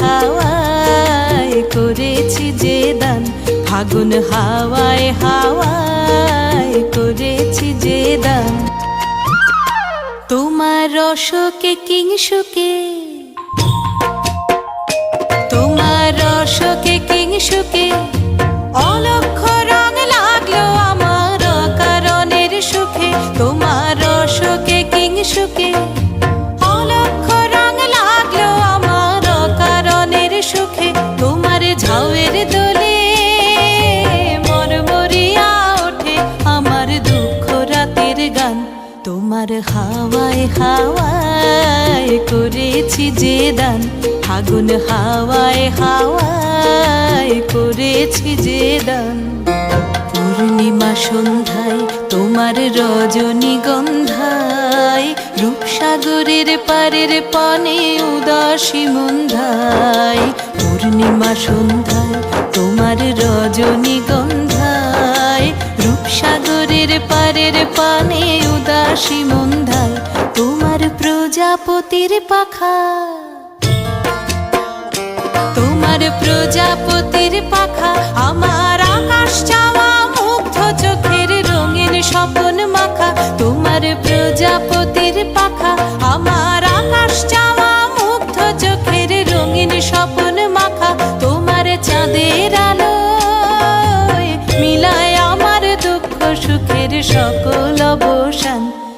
হাওয়ায় করেছি যে দান, ফাগুন হাওয়ায় হাওয়ায় করেছি যে দান। তোমার রসকে কিংসুকে তোমার রসকে কিংসুকে রাতের গান, তোমার হাওয়ায় হাওয়ায় করেছি যে দান। ফাগুন হাওয়ায় হাওয়ায় করেছি যে দান। পূর্ণিমা সন্ধ্যায় তোমার রজনীগন্ধায় রূপসাগরের পারের পানে উদাসী মন্ধায়। পূর্ণিমা সন্ধ্যায় তোমার রজনীগন্ধায় রূপসাগরের পারের পানে উদাসী মন্ধায় তোমার প্রজাপতির পাখা। তোমার প্রজাপতির পাখা, আমার আকাশ চাওয়া মুগ্ধ চোখের রঙিন স্বপন মাখা। তোমার প্রজাপতির পাখা, আমার আকাশ চাওয়া মুগ্ধ চোখের রঙিন স্বপন মাখা। তোমার চাঁদের আলো মিলায় আমার দুঃখ সুখের সকল অবসান।